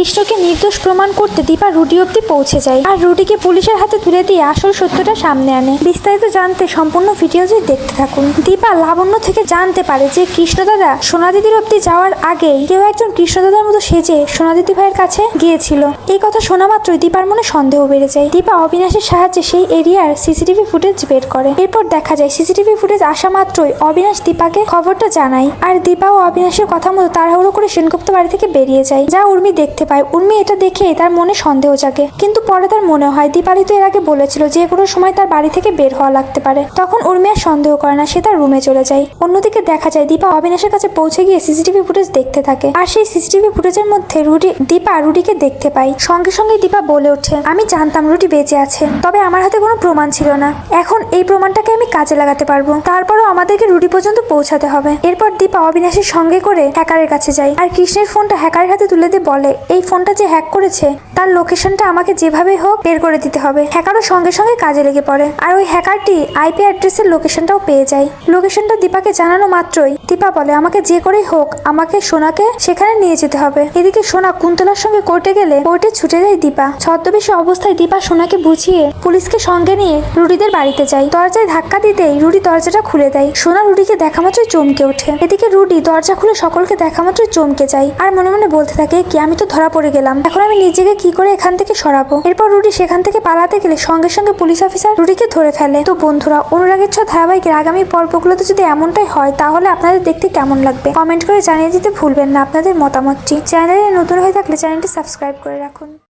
কৃষ্ণকে নির্দোষ প্রমাণ করতে দীপা রুডি অব্দি পৌঁছে যায়। আর রুডিকে পুলিশের হাতে তুলে দিয়ে আসল সত্যটা সামনে আনে। বিস্তারিত জানতে সম্পূর্ণ ভিডিওটি দেখতে থাকুন। দীপা লাবণ্য থেকে জানতে পারে যে কৃষ্ণদাদা সোনাদিদির অব্দি যাওয়ার আগেই কেউ একজন কৃষ্ণদাদার মতো সেজে সোনাদিদি ভাইয়ের কাছে গিয়েছিল। এই কথা শোনা মাত্রই দীপার মনে সন্দেহ বেড়ে যায়। দীপা অবিনাশের সাহায্যে সেই এরিয়ার সিসিটিভি ফুটেজ বের করে। এরপর দেখা যায় সিসিটিভি ফুটেজ আসা মাত্রই অবিনাশ দীপাকে খবরটা জানায়। আর দীপা ও অবিনাশের কথা মতো তাড়াহুড়ো করে সেনগুপ্ত বাড়ি থেকে বেরিয়ে যায়, যা উর্মি দেখতে পায়। উর্মি এটা দেখে তার মনে সন্দেহ জাগে। কিন্তু পরে তার মনে হয়, দীপালি তো এর আগে বলেছিল যে কোনো সময় তার বাড়ি থেকে বের হওয়া লাগতে পারে। তখন উর্মি আর সন্দেহ করে না, সে তার রুমে চলে যায়। অন্যদিকে দেখা যায়, দীপা অবিনাশের কাছে পৌঁছে গিয়ে সিসিটিভি ফুটেজ দেখতে থাকে। আর সেই সিসিটিভি ফুটেজের মধ্যে রুডি দীপা রুডিকে দেখতে পায়। সঙ্গে সঙ্গে দীপা বলে ওঠে, আমি জানতাম রুটি বেঁচে আছে, তবে আমার হাতে কোনো প্রমাণ ছিল না। এখন এই প্রমাণটাকে আমি কাজে লাগাতে পারব। তারপরও আমাদেরকে রুডি পর্যন্ত পৌঁছাতে হবে। এরপর দীপা অবিনাশের সঙ্গে করে হ্যাকারের কাছে যায়। আর কৃষ্ণের ফোনটা হ্যাকারের হাতে তুলে দিয়ে বলে এই ফোনটা যে হ্যাক করেছে, তার লোকেশনটা আমাকে যেভাবে হোক বের করে দিতে হবে। হ্যাকারও সঙ্গে সঙ্গে কাজে লেগে পড়ে। আর ওই হ্যাকারটি আইপি অ্যাড্রেসের লোকেশনটাও পেয়ে যায়। লোকেশনটা দীপাকে জানানো মাত্রই দীপা বলে, আমাকে যে করেই হোক, আমাকে সোনাকে সেখানে নিয়ে যেতে হবে। এদিকে সোনা কুন্তলার সঙ্গে কোর্টে গেলে কোর্টে ছুটে যায় দীপা। ছদ্মবেশী অবস্থায় দীপা সোনাকে বুঝিয়ে পুলিশকে সঙ্গে নিয়ে রুডিদের বাড়িতে যায়। দরজায় ধাক্কা দিতেই রুডি দরজাটা খুলে দেয়। সোনা রুডিকে দেখা মাত্রই চমকে ওঠে। এদিকে রুডি দরজা খুলে সকলকে দেখা মাত্রই চমকে যায়। আর মনে মনে বলতে থাকে কি, আমি তো ধরা পড়ে গেলাম। এখন আমি নিজেকে কি করে এখান থেকে সরাবো? এরপর রুডি সেখান থেকে পালাতে গেলে সঙ্গে সঙ্গে পুলিশ অফিসার রুডিকে ধরে ফেলে। তো বন্ধুরা, অনুরাগের ছ ধারাবাহিকের আগামী পর্বগুলোতে যদি এমনটাই হয়, তাহলে আপনাদের দেখতে কেমন লাগবে? কমেন্ট করে জানিয়ে দিতে ভুলবেন না আপনাদের মতামতটি। চ্যানেলে নতুন হয়ে থাকলে চ্যানেলটি সাবস্ক্রাইব করে রাখুন।